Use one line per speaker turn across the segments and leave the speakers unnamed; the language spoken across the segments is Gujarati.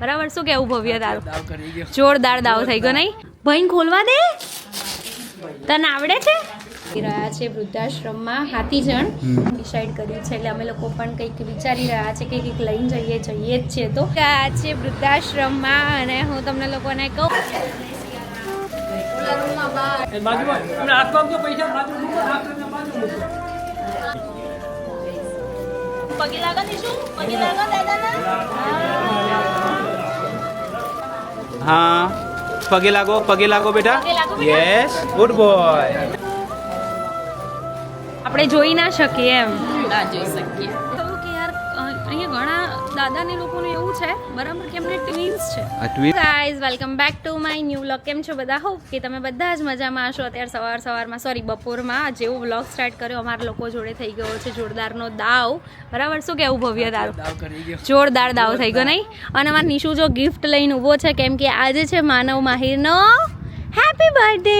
બરાબર? શું કેવું ભવ્ય તારું
દાવ?
જોરદાર દાવ થઈ ગયો નહીં? ભાઈ ખોલવા દે. તને આવડે છે? રહ્યા છે વૃદ્ધાશ્રમમાં હાથીજણ ડિસાઈડ કર્યું છે એટલે અમે લોકો પણ કંઈક વિચારી રહ્યા છે કે કંઈક લઈને જઈએ જઈએ જ છે તો. આ છે વૃદ્ધાશ્રમમાં અને હું તમને લોકોને કહું.
પગ
લાગો શું? પગે લાગો
હા. પગે લાગો પગે લાગો બેટા. યસ ગુડ બોય
આપણે જોઈ ના શકીએ એમ.
ના જોઈ શકીએ.
કહ્યું કે યાર અહીંયા ઘણા દાદાને લોકોનું એવું છે બરાબર કે એમને ટ્વિન્સ છે. Guys welcome back to my new vlog કેમ છો બધા? હો કે તમે બધા જ મજામાં હશો. અત્યારે સવાર સવારમાં સોરી બપોરમાં જેવો વ્લોગ સ્ટાર્ટ કર્યો અમારા લોકો જોડે થઈ ગયો છે જોરદારનો દાવ. બરાબર? શું કેવું ભવ્ય
દાવ?
જોરદાર દાવ થઈ ગયો નહીં? અને અમારા નિશુ જો ગિફ્ટ લઈને ઊભો છે કેમ કે આજે છે માનવ માહિરનો હેપી બર્થડે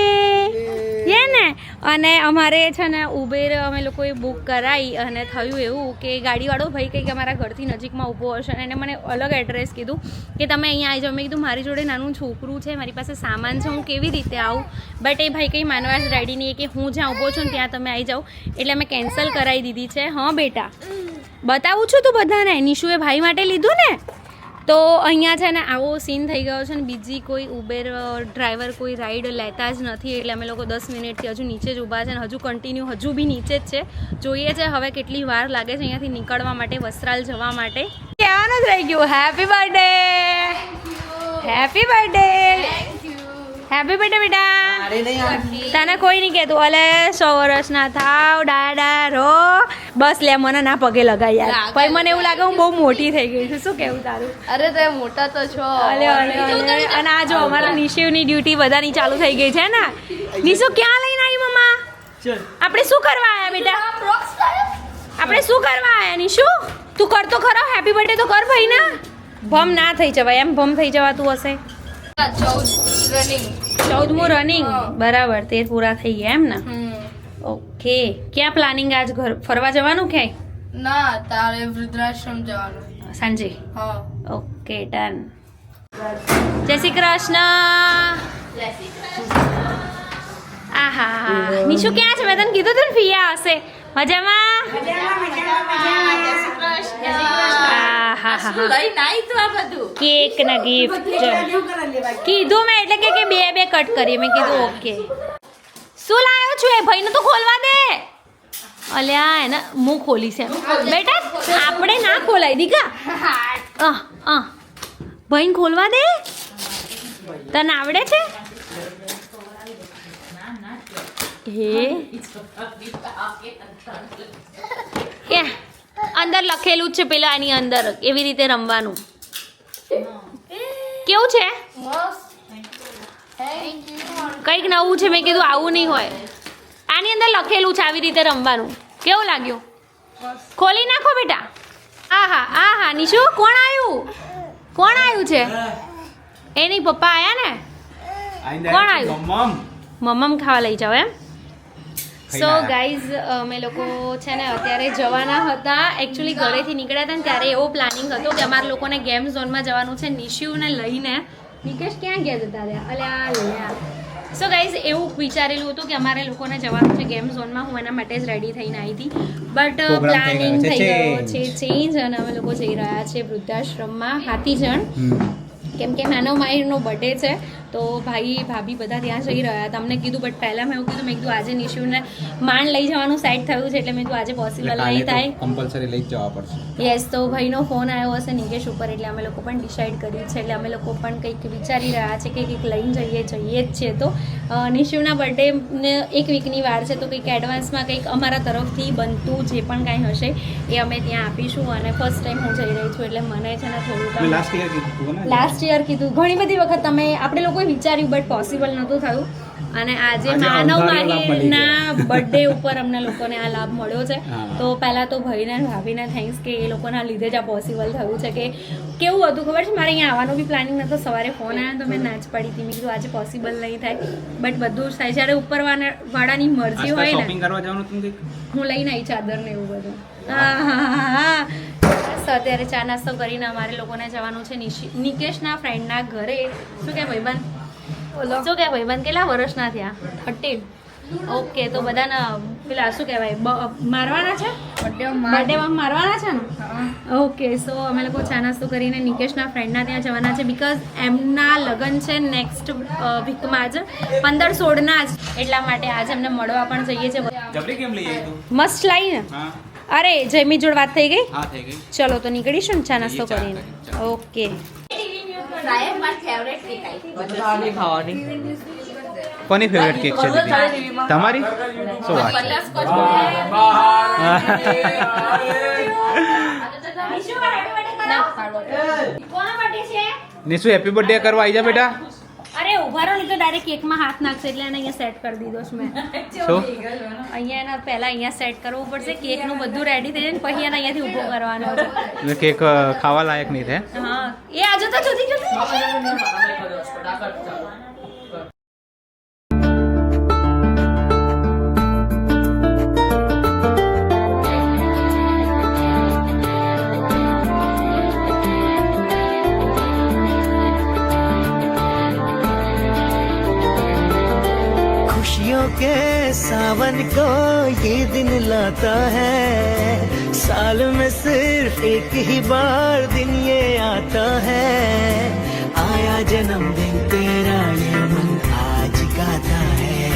હે ને? અને અમારે છે ને ઉબેર અમે લોકોએ બુક કરાવી અને થયું એવું કે ગાડીવાળો ભાઈ કંઈક અમારા ઘરથી નજીકમાં ઊભો હશે અને એને મને અલગ એડ્રેસ કીધું કે તમે અહીંયા આવી જાઓ. મેં કીધું મારી જોડે નાનું છોકરું છે મારી પાસે સામાન છે હું કેવી રીતે આવું? બટ એ ભાઈ કંઈ માનવા જ રેડી નહીં કે હું જ્યાં ઊભો છું ને ત્યાં તમે આવી જાઓ. એટલે અમે કેન્સલ કરાવી દીધી છે. હા બેટા? બતાવું છું તું બધાને. નિશુએ ભાઈ માટે લીધું ને? તો અહીંયા છે ને આવો સીન થઈ ગયો છે ને બીજી કોઈ ઉબેર ડ્રાઈવર કોઈ રાઈડ લેતા જ નથી એટલે અમે લોકો દસ મિનિટથી હજુ નીચે જ ઊભા છે ને હજુ કન્ટિન્યુ હજુ બી નીચે જ છે. જોઈએ છે હવે કેટલી વાર લાગે છે અહીંયાથી નીકળવા માટે, વસ્ત્રાલ જવા માટે. કહેવાનું જ રહી ગયું? Happy birthday happy birthday happy બેટા બેટા તને કોઈ નહીં કહેતું. અલે સો વર્ષના થાવ દાડા રો. બસ લે મને ના પગે લગાઈ યાર. પછી મને એવું લાગે હું બહુ મોટી થઈ ગઈ છું. શું કેવું તારું?
અરે તે મોટા તો છો.
અલે અલે અને આ જો અમારા નિશિવની ડ્યુટી બધાની ચાલુ થઈ ગઈ છે ને? નિશુ ક્યાં લઈને આવી મમ્મા? આપણે શું કરવા આવ્યા બેટા? આપણે શું કરવા આયા નિશુ તું કરતો ખરો. હેપી બર્થડે તો કર ભાઈ ના. ભમ ના થઈ જવાય. એમ ભમ થઈ જવાતું હશે.
રનિંગ
ચૌદમું રનિંગ બરાબર તેર પૂરા થઈ ગયા એમ ને? ઓકે. ક્યાં પ્લાનિંગ આજ ઘર ફરવા જવાનું ક્યાંય?
ના તારે વૃદ્ધાશ્રમ જવાનું.
સાંજે?
હા.
ઓકે ડન જય શ્રી કૃષ્ણ. આહા. નિશુ ક્યાં છે? મેં તને કીધું તું ફિયા હશે. મજામાં?
મજામાં મજામાં જય શ્રી બધું
કેક ના ગિફ્ટ કીધું મેં એટલે કે કે બે બે કટ કરીએ. મેં કીધું ઓકે. શું લાવ્યો છું? એ ભાઈને તો ખોલવા દે. અલ્યા એને હું ખોલી છે. બેટા આપણે ના ખોલાય. દીકા. ભાઈને ખોલવા દે? તને આવડે છે? હે? કે અંદર લખેલું જ છે પેલા આની અંદર એવી રીતે રમવાનું. કેવું છે? કંઈક નવું છે મેં કીધું આવું નહીં હોય. આની અંદર લખેલું છે આવી રીતે રમવાનું. કેવું લાગ્યું? ખોલી નાખો બેટા. આ હા આ હા નિશુ કોણ આવ્યું કોણ આવ્યું છે? એની પપ્પા આયા ને? કોણ આવ્યું?
મમ
મમ્મમ ખાવા લઈ જાઓ એમ. સો ગાઈઝ અમે લોકો છે ને અત્યારે જવાના હતા. એકચ્યુઅલી ઘરેથી નીકળ્યા હતા ને ત્યારે એવો પ્લાનિંગ હતો કે અમારા લોકોને ગેમ ઝોનમાં જવાનું છે નિશિવને લઈને. નિકેશ ક્યાં ગયા જતા રહ્યા? અલ્યા લ્યા સો ગાઈઝ એવું વિચારેલું હતું કે અમારે લોકોને જવાનું છે ગેમ ઝોનમાં હું એના માટે જ રેડી થઈને આવી હતી. બટ પ્લાનિંગ થઈ ગયો છે ચેન્જ અને અમે લોકો જઈ રહ્યા છે વૃદ્ધાશ્રમમાં હાથીજણ કેમ કે નાનો માહિરનો બર્થડે છે. તો ભાઈ ભાભી બધા ત્યાં જઈ રહ્યા. હતા અમને કીધું બટ પહેલાં મેં એવું કીધું મેં કીધું આજે નિશુને માંડ લઈ જવાનું સેટ થયું છે એટલે મેં કીધું આજે પોસિબલ નહીં થાય.
કમ્પલસરી લઈ જવા પડશે.
યસ તો ભાઈનો ફોન આવ્યો હશે નિકેશ ઉપર એટલે અમે લોકો પણ ડિસાઈડ કર્યું છે. એટલે અમે લોકો પણ કંઈક વિચારી રહ્યા છે કે કંઈક લઈને જઈએ જઈએ જ છે તો. નિશુના બર્થડે એક વીકની વાર છે તો કંઈક એડવાન્સમાં કંઈક અમારા તરફથી બનતું જે પણ કાંઈ હશે એ અમે ત્યાં આપીશું. અને ફર્સ્ટ ટાઈમ હું જઈ રહી છું એટલે મને છે ને થોડુંક
લાસ્ટ યર કીધું ને?
લાસ્ટ યર કીધું. ઘણી બધી વખત તમે આપણે લોકોએ વિચાર્યું બટ પોસિબલ નહોતું થયું. અને આજે માનવ
મળી
બર્થડે ઉપર અમને લોકોને આ લાભ મળ્યો છે. તો પહેલાં તો ભાઈને ભાભીને થેન્ક્સ કે એ લોકોના લીધે જ આ પોસિબલ થયું છે કે કેવું હતું ખબર છે? મારે અહીંયા આવવાનો બી પ્લાનિંગ નહોતો. સવારે ફોન આવ્યો તો મેં ના જ પડી હતી. મેં કીધું આજે પોસિબલ નહીં થાય. બટ બધું જ થાય. જ્યારે ઉપર વાળાની મરજી હોય ને હું લઈને આવી ચાદર ને એવું બધું. હા હા હા. મસ્ત અત્યારે ચા નાસ્તો કરીને અમારે લોકોને જવાનું છે નિશી- નિકેશના ફ્રેન્ડના ઘરે. શું કે ભાઈબંધ? શું કે ભાઈબંધ? કેટલા વર્ષના થયા? થર્ટીન ઓકે તો બધાના પેલા શું કહેવાય? મારવાના છે? બર્થડેમાં મારવાના છે ને? ઓકે સો અમે લોકો ચા નાસ્તો કરીને નિકેશના ફ્રેન્ડના ત્યાં જવાના છે બીકોઝ એમના લગ્ન છે નેક્સ્ટ વીકમાં જ પંદર સોળના જ. એટલા માટે આજે એમને મળવા પણ જઈએ છીએ મસ્ત લાઈ ને અરે જયમી જોડ વાત થઈ ગઈ?
હા થઈ ગઈ.
ચલો તો નીકળીશું ને ચા નાસ્તો કરીને? ઓકે.
સાહેબ મારી ફેવરેટ કેક આવી
કોની ફેવરેટ કેક છે દીદી? તમારી? શું વાત છે? નિશુ હેપી બર્થડે કરવા આવી જા બેટા.
અરે ઊભા રહો નહીં તો ડાયરેક્ટ કેકમાં હાથ નાખશે એટલે એને અહીંયા સેટ કરી દીધો છે મેં. અહીંયા એના પહેલા અહીંયા સેટ કરવું પડશે કેકનું બધું રેડી થઈ જાય ને પછી એને અહીંયાથી ઊભો કરવાનો છે.
કેક ખાવા લાયક નહીં થાય?
હા. એ આજે તો જુદી જલ્દી
के सावन को ये दिन लाता है। साल में सिर्फ़ एक ही बार दिन ये आता है। आया जन्मदिन तेरा ये मन आज गाता है।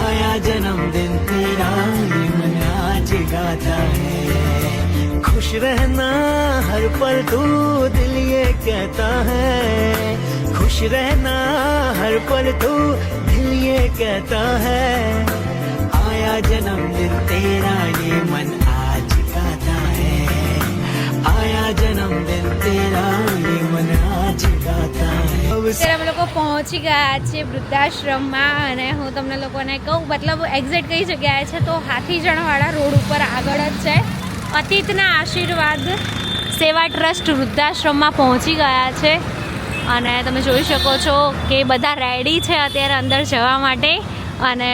आया जन्मदिन तेरा ये मन आज गाता है। खुश रहना हर पल तू दिल ये कहता है। खुश रहना हर पल तू दिल ये कहता है आया जन्मदिन तेरा ये मन आज गाता है आया जन्मदिन तेरा ये मन आज गाता है अब
અત્યારે અમે લોકો પહોંચી ગયા છીએ વૃદ્ધાશ્રમમાં અને હું તમને લોકોને કહું મતલબ એક્ઝેક્ટ કઈ જગ્યાએ છે તો હાથીજણવાળા રોડ ઉપર આગળ જ છે અતીતના આશીર્વાદ સેવા ટ્રસ્ટ વૃદ્ધાશ્રમમાં પહોંચી ગયા છે અને તમે જોઈ શકો છો કે બધા રેડી છે અત્યારે અંદર જવા માટે. અને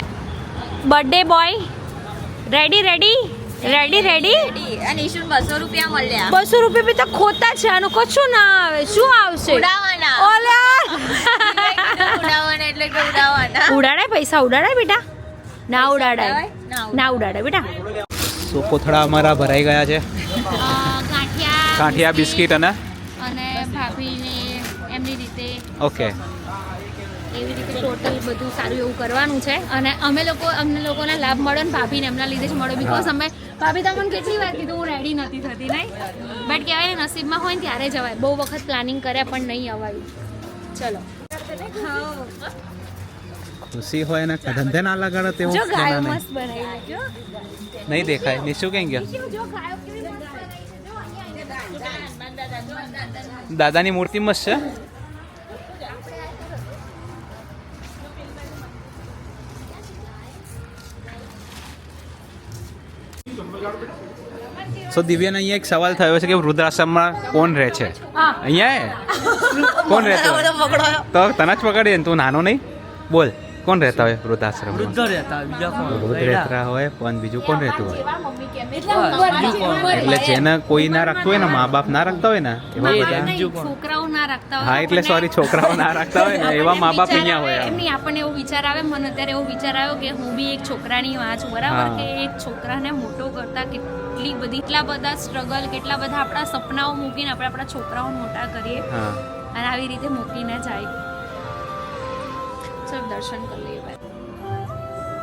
birthday boy ready ready ready ready
અને ઈશુન બસો રૂપિયા મળ્યા.
બસો રૂપિયા બી તો ખોટા છે આનું કશું ના આવે. શું આવશે?
ઉડાવવાના
ઓલા!
ઉડાવવાના એટલે કે ઉડાવવાના
ઉડાડાય પૈસા ઉડાડાય બેટા. ના ઉડાડાય
ના
ઉડાડે. ઉડાડાય બેટા.
તો કોથળા અમારા ભરાઈ ગયા છે.
કાઠિયા
કાંઠિયા બિસ્કિટ અને
અને રીતે
ઓકે
એવી રીતે ટોટલ બધું સારું એવું કરવાનું છે. અને અમે લોકો અમને લોકોને લાભ મળે ને ભાભીને એમના લીધે જ મળ્યો. બિકોઝ અમે ભાભી તમને કેટલી વાર કીધું હું રેડી નથી થતી નહીં? બટ કહેવાય ને નસીબમાં હોય ને ત્યારે જવાય. બહુ વખત પ્લાનિંગ કર્યા પણ નહીં અવાયું. ચલો.
ખુશી હોય ને ધંધે ના લગાડો તેવું
જો ગાયો. મસ્ત બનાવી નાખ્યો
નહીં. દેખાય. નિશુ કેમ ગયા? દાદાની મૂર્તિ મસ્ત છે? સો દિવ્યાને અહીંયા એક સવાલ થયો છે કે વૃદ્ધાશ્રમમાં કોણ રહે છે? અહીંયા કોણ રહેતો? તો તને જ પકડીએ ને તું નાનો નહીં? બોલ કોણ રહેતા હોય વૃદ્ધાશ્રમ
વૃદ્ધ રહેતા બીજા કોણ?
વૃદ્ધ રહેતા હોય પણ બીજું કોણ રહેતું હોય?
એટલે
એટલે જેને કોઈ ના રાખતું હોય ને મા બાપ ના રાખતા હોય ને? એવા બધા
છોકરાઓ ના રાખતા હોય
હા એટલે
આપણને-
સોરી છોકરાઓ ના રાખતા હોય ને એવા મા બાપ અહીંયા હોય.
એમની આપણને એવો વિચાર આવે મને અત્યારે એવો વિચાર આવ્યો કે હું બી એક છોકરાની માં છું બરાબર કે એક છોકરાને મોટો કરતા કેટલી બધી એટલા બધા સ્ટ્રગલ કેટલા બધા આપણા સપનાઓ મૂકીને આપણે આપણા છોકરાઓ મોટા કરીએ અને આવી રીતે મૂકીને જાય. ચલ દર્શન કરી લઈએ ભાઈ
તમે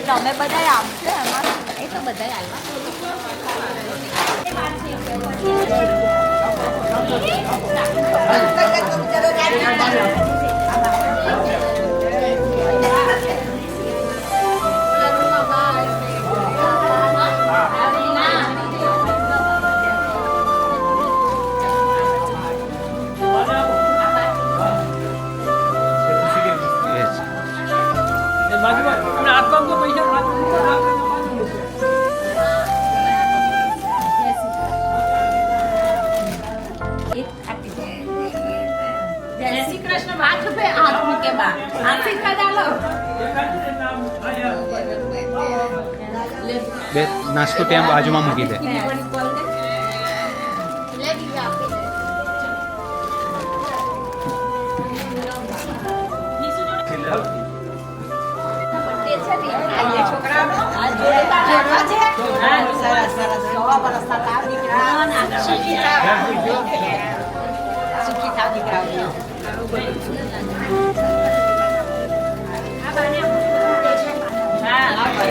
બધા આવશે એમાં એ તો બધા આવ્યા
એ જ. બે નાસ્તો ત્યાં બાજુમાં મૂકી દે.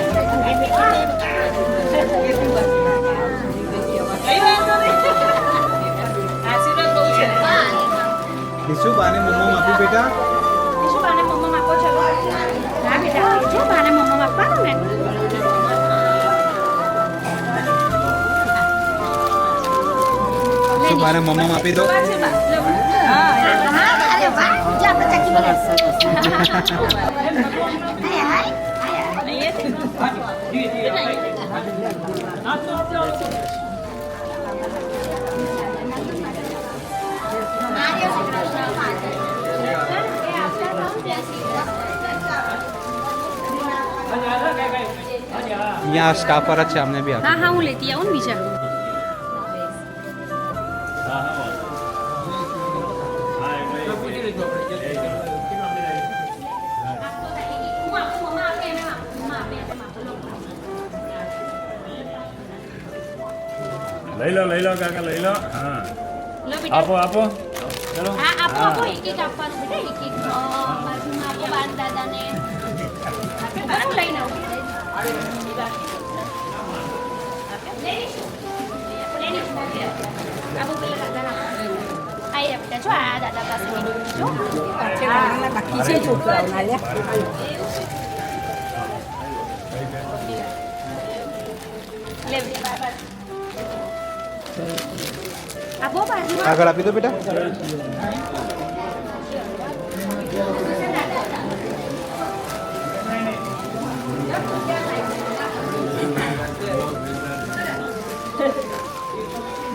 લે
નિશુ બાને મમ્મા આપી બેટા.
શું બાને મમ્મા આપો ચલો. ના બેટા જો બાને મમ્મા આપવાનું ને?
નિશુ બાને મમ્મા આપી દો.
હા, અરે વાહ. જા, બચ્ચા કી બોલાવીશું. હાય, હાય, હાય, હાય.
અહીંયા સ્ટાફ પર જ છે અમને બી આપી
હા હા હું લેતી આવું ને બીજા
લઈ લો લઈ લો કાકા લઈ લો. હા. આપો આપો. ચલો.
હા આપો આપો. એક એક આપવાનું બેટા એક એક બાજુમાં આપો બાર દાદાને હું લઈને આવું. આપો પેલા દાદાને આપો. આ એ બેટા જો આ દાદા પાસે જો લે.
આગળ આપી દો બેટા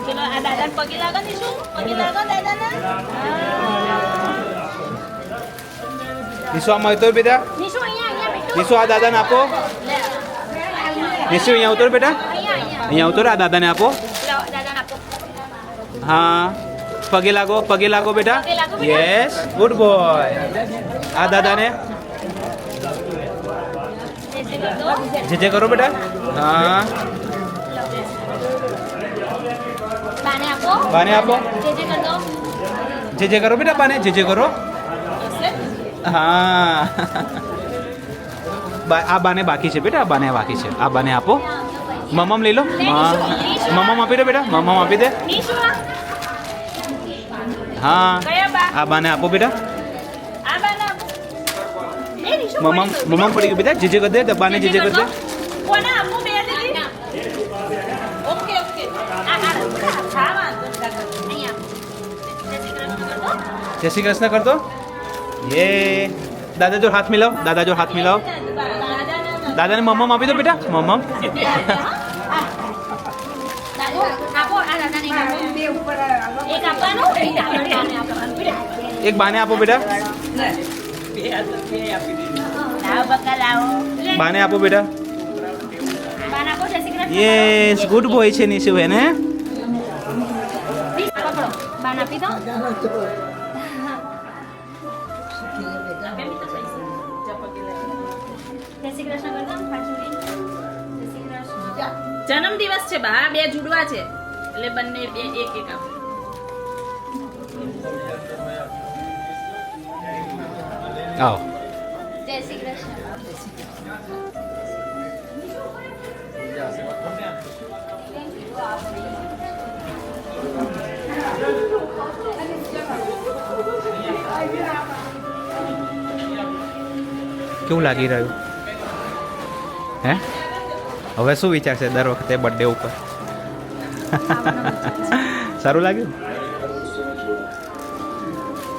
ચલો આ દાદાને પગે લાગો ને શું પગે લાગો દાદાને
નિશુ આમાં ઉતર બેટા
નિશુ અહીંયા અહીંયા બેઠો
નિશુ આ દાદાને આપો
લે
નિશુ અહીંયા ઉતર બેટા
અહીંયા અહીંયા
અહીંયા ઉતર આ દાદાને આપો
લો દાદાને આપો
હા. પગે લાગો પગે લાગો બેટા. યસ ગુડ બોય આ દાદાને. જે જે કરો બેટા. હા.
બાને આપો. જે જે કર
બેટા બાને જે જે કરો. હા. આ બાને બાકી છે બેટા આ બાને બાકી છે. આ બાને આપો. મમમ લઈ લો. મમમ આપી દો બેટા. મમ્મા આપી દે. હા. આ બાને આપો બેટા. મમ્મા મમમ પડી ગયું. બેટા. જે જે કરી દે તો જીજે કરી દે.
હા. જય શ્રી કૃષ્ણ
કરતો. યે. દાદા જો હાથ મિલાવ. દાદા જો હાથ મિલાવ. દાદાને મમ્મા આપી દો બેટા. મમમ
એક
બાને આપો બેટા. બાને આપો બેટા. યસ ગુડ બોય છે નિશુ હે ને?
જન્મ દિવસ છે બા, બે જુડવા છે. એટલે બંને બે એક એક આપો
આવો
જય શ્રી કૃષ્ણ
કેવું લાગી રહ્યું? હે? હવે શું વિચાર છે દર વખતે બર્થડે ઉપર? સારું લાગ્યું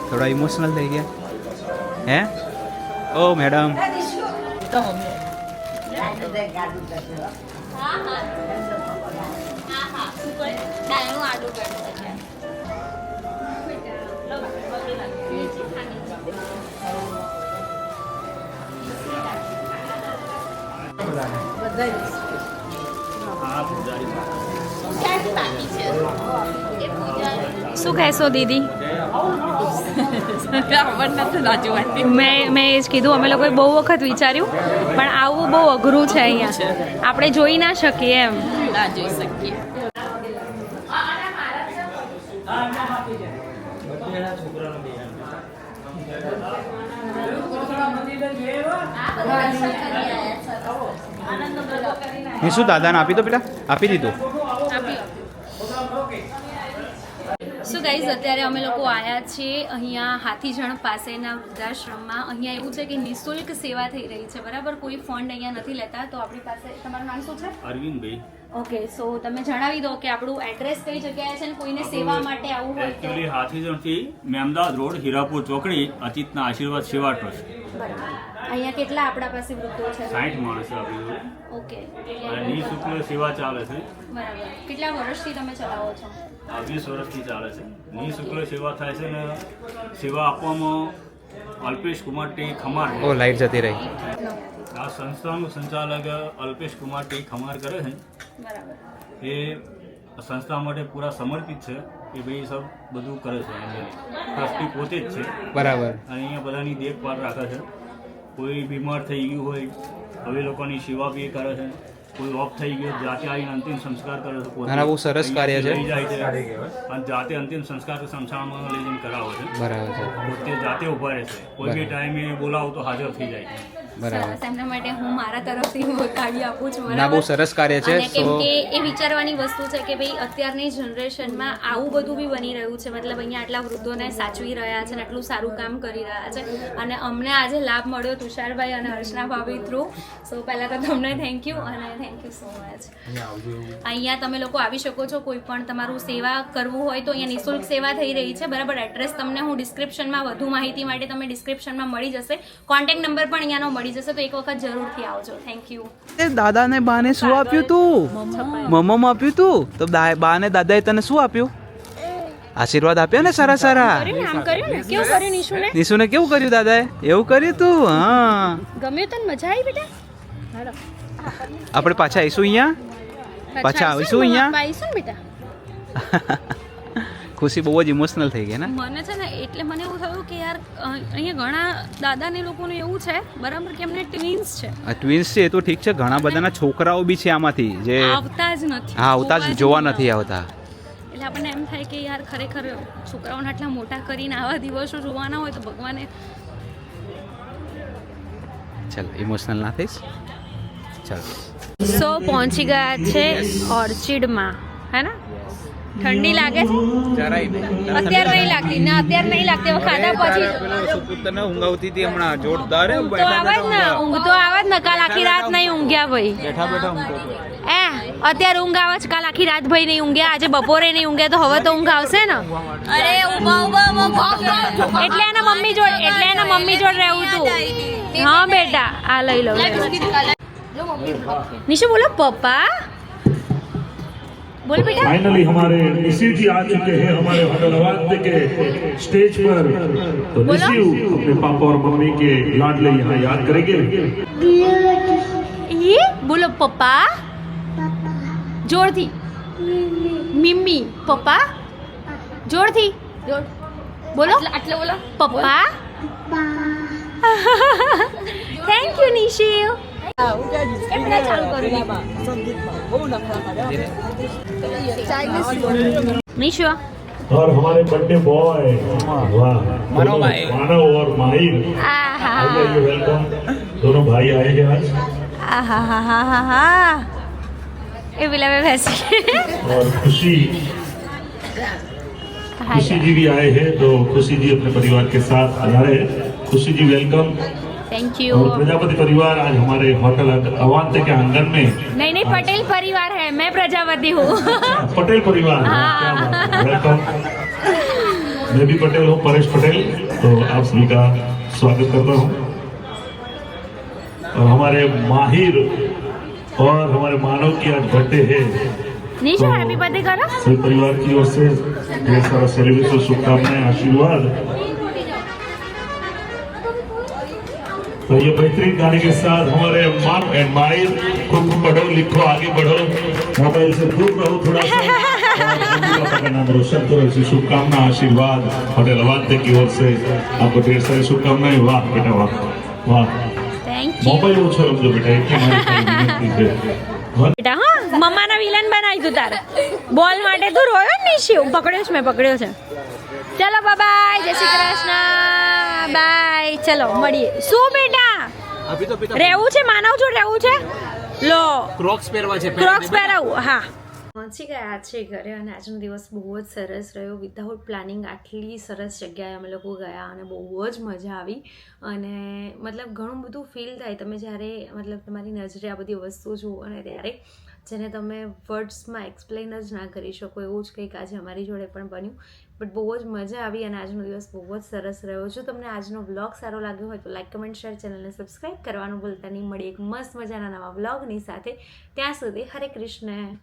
થોડા ઇમોશનલ થઈ ગયા હે ઓ મેડમ
હા હા હા હા શું કહેશો દીદી? મેં મેં એ જ કીધું, અમે લોકોએ બહુ વખત વિચાર્યું, પણ આવું બહુ અઘરું છે અહીંયા. આપણે જોઈ ના શકીએ એમ.
ના જોઈ શકીએ
શું દાદાને આપી દો પેલા. આપી દીધું
સો ગાઈઝ અત્યારે અમે લોકો આવ્યા છીએ અહીંયા હાથીજણ પાસેના વૃદ્ધાશ્રમમાં. અહીંયા એવું છે કે નિઃશુલ્ક સેવા થઈ રહી છે, બરાબર? કોઈ ફંડ અહીંયા નથી લેતા, તો આપણી પાસે, તમારું નામ શું છે?
અરવિંદભાઈ.
ઓકે સો તમે જણાવી દો કે આપણું એડ્રેસ કઈ જગ્યાએ છે ને કોઈને સેવા માટે આવવું હોય તો?
એકચ્યુઅલી હાથીજણથી મેમદાદ રોડ હીરાપુર ચોકડી અચિતના આશીર્વાદ સેવા ટ્રસ્ટ.
બરાબર. અહીંયા કેટલા આપણા પાસે વૃદ્ધો છે?
60 માણસ આપી આપણી
ઓકે
અને નિઃશુલ્ક સેવા ચાલે છે.
બરાબર. કેટલા વર્ષથી તમે ચલાવો છો?
આ વીસ વર્ષથી ચાલે છે. નિઃશુલ્ક સેવા થાય છે ને સેવા આપવામાં અલ્પેશ કુમાર ટી ખમાર
ઓ લાઈટ જતી રહી.
આ સંસ્થાનું સંચાલક અલ્પેશ કુમાર ટી ખમાર કરે છે. એ સંસ્થા માટે પૂરા સમર્પિત છે. એ ભાઈ સબ બધું કરે છે. ટ્રસ્ટી પોતે જ છે.
બરાબર.
અને અહીંયા બધાની દેખભાળ રાખે છે. કોઈ બીમાર થઈ ગયું હોય હવે લોકોની સેવા બી એ કરે છે. કોઈ ઓફ થઈ ગયો જાતે આવીને અંતિમ સંસ્કાર કરે છે. પોતે.
ના, ના, બહુ સરસ કાર્ય છે.
અને જાતે અંતિમ સંસ્કાર સંસ્થામાં લઈને કરાવે છે.
બરાબર છે.
પોતે જાતે ઊભા રહે છે. કોઈ બી ટાઈમે બોલાવો તો હાજર થઈ જાય છે.
સરસ એમના માટે હું મારા તરફથી આપું છું
ના બહુ સરસ કાર્ય છે
અને કેમ કે એ વિચારવાની વસ્તુ છે કે ભાઈ અત્યારની જનરેશનમાં આવું બધું બી બની રહ્યું છે મતલબ અહીંયા આટલા વૃદ્ધોને સાચવી રહ્યા છે ને આટલું સારું કામ કરી રહ્યા છે. અને અમને આજે લાભ મળ્યો તુષારભાઈ અને હર્ષના ભાભી થ્રુ સો પહેલાં તો તમને થેન્ક યુ અને થેન્ક યુ સો મચ અહીંયા તમે લોકો આવી શકો છો કોઈ પણ તમારું સેવા કરવું હોય તો અહીંયા નિઃશુલ્ક સેવા થઈ રહી છે બરાબર? એડ્રેસ તમને હું ડિસ્ક્રિપ્શનમાં વધુ માહિતી માટે તમે ડિસ્ક્રિપ્શનમાં મળી જશે. કોન્ટેક્ટ નંબર પણ અહીંયાનો મળી જશે તો એક વખત જરૂરથી આવજો. થેન્ક યુ
એ દાદાને બાને શું આપ્યું તું? મમ્મમ આપ્યું તું? તો બાને દાદાએ તને શું આપ્યું? આશીર્વાદ આપ્યા ને સારા સારા?
કર્યું ને આમ કર્યું ને? કેવું કર્યું નિશુને?
નિશુને કેવું કર્યું દાદાએ? એવું કર્યું તું? હા.
ગમ્યું તને મજા આવી બેટા?
આપણે પાછા આવીશું અહીંયા? પાછા આવીશું અહીંયા?
આવીશું બેટા?
ખુશી બહુ જ ઇમોશનલ થઈ ગઈ ને?
મને છે ને એટલે મને એવું થયું કે યાર અહીંયા ઘણા દાદાને લોકોનું એવું છે બરાબર કે એમને ટ્વિન્સ છે.
આ ટ્વિન્સ છે એ તો ઠીક છે ઘણા બધાના છોકરાઓ બી છે આમાંથી જે
આવતા જ નથી
હા આવતા જ જોવા નથી આવતા.
એટલે આપણને એમ થાય કે યાર ખરેખર છોકરાઓને આટલા મોટા કરીને આવા દિવસો જોવાના હોય તો ભગવાને
ચાલ ઇમોશનલ ના થઈશ? ચાલ.
સો પહોંચી ગયા છે ઓર્ચિડમાં હે ને? ઠંડી લાગે છે?
જરાય નહીં.
અત્યારે નહીં લાગતી. ના અત્યારે નહીં લાગતી. હવે ખાધા પછી
સુપુત્ર ઊંઘ આવતી હતી હમણાં. જોરદાર
ઊંઘ તો આવે જ ને. ઊંઘ તો આવે જ ને. કાલ આખી રાત નહીં ઊંઘ્યા ભાઈ.
બેઠા બેઠા ઊંઘતો
એ અત્યારે ઊંઘ આવે છે. કાલ આખી રાત ભાઈ નહીં ઊંઘ્યા. આજે બપોરે નહીં ઊંઘ્યા તો હવે તો ઊંઘ આવશે ને.
અરે
એટલે એના મમ્મી જોડે એટલે એના મમ્મી જોડે રહેવું તું. હા બેટા. આ લઈ લો નિશુ બોલો પપ્પા. बोल बेटा।
फाइनली हमारे निशी जी आ चुके हैं हमारे हैदराबाद के स्टेज पर। तो निशी अपने पापा और मम्मी के लाडले यहाँ याद करेंगे?
ये बोलो पापा ज़ोर थी। मिम्मी पापा
ज़ोर थी।
ज़ोर। बोलो। अटले बोलो। पापा थैंक यू निशी मीशो।
और हमारे बड़े बॉय
मानव
मानव और माहिर वेलकम दोनों भाई आए हैं आज।
ये बिला में भैंसी
और खुशी। खुशी जी भी आए हैं तो खुशी जी अपने परिवार के साथ आ रहे हैं। Khushi ji
welcome
thank
you
Prajapati परिवार आज हमारे होटल अवान्त के आँगन में
नहीं नहीं पटेल परिवार है मैं प्रजापति हूँ।
अच्छा, पटेल परिवार हाँ। मैं भी पटेल हूँ परेश पटेल तो आप सभी का स्वागत करता हूँ। और हमारे माहिर और हमारे मानव की आज बर्थडे है।
निशा हैप्पी बर्थडे करो।
सभी परिवार की ओर से ढेर सारा सेलिब्रेशन शुभकामनाएँ आशीर्वाद। तो ये बेहतरीन गाने के साथ हमारे मम एंड माइल खूब खूब पढ़ो लिखो आगे बढ़ो मोबाइल से दूर रहो थोड़ा सा और मम्मी पापा का नाम रोशन करो इसी शुभकामना आशीर्वाद होटल अवान्ते की ओर से आपको ढेर सारी शुभकामनाएं वाह बेटा वाह वाह
થેન્ક યુ
मोबाइल ओछो रखजो बेटा एक मारी खाली विनंती છે વાહ.
બેટા હા મમ્માના વિલન બનાવી તું તારે બોલ માટે તું રોયો ને શિવ પકડ્યો છે મેં પકડ્યો છે ચલો બાય જય શ્રી કૃષ્ણ બાય ચલો મળીએ. શું બેટા? રહેવું છે? માનવ જો રહેવું છે? લો.
ક્રોક્સ પહેરવા છે
ક્રોક્સ પહેરાવું હા. પહોંચી ગયા છે ઘરે અને આજનો દિવસ બહુ જ સરસ રહ્યો. વિધાઉટ પ્લાનિંગ આટલી સરસ જગ્યાએ અમે લોકો ગયા અને બહુ જ મજા આવી. અને મતલબ ઘણું બધું ફીલ થાય. તમે જ્યારે મતલબ તમારી નજરે આ બધી વસ્તુ જુઓ અને ત્યારે જેને તમે વર્ડ્સમાં એક્સપ્લેન જ ના કરી શકો એવું જ કંઈક આજે અમારી જોડે પણ બન્યું. બટ બહુ જ મજા આવી અને આજનો દિવસ બહુ જ સરસ રહ્યો. જો તમને આજનો વ્લોગ સારો લાગ્યો હોય તો લાઈક કમેન્ટ શેર ચેનલને સબસ્ક્રાઈબ કરવાનું ભૂલતા નહીં. મળી એક મસ્ત મજાના નવા વ્લોગની સાથે. ત્યાં સુધી હરે કૃષ્ણ.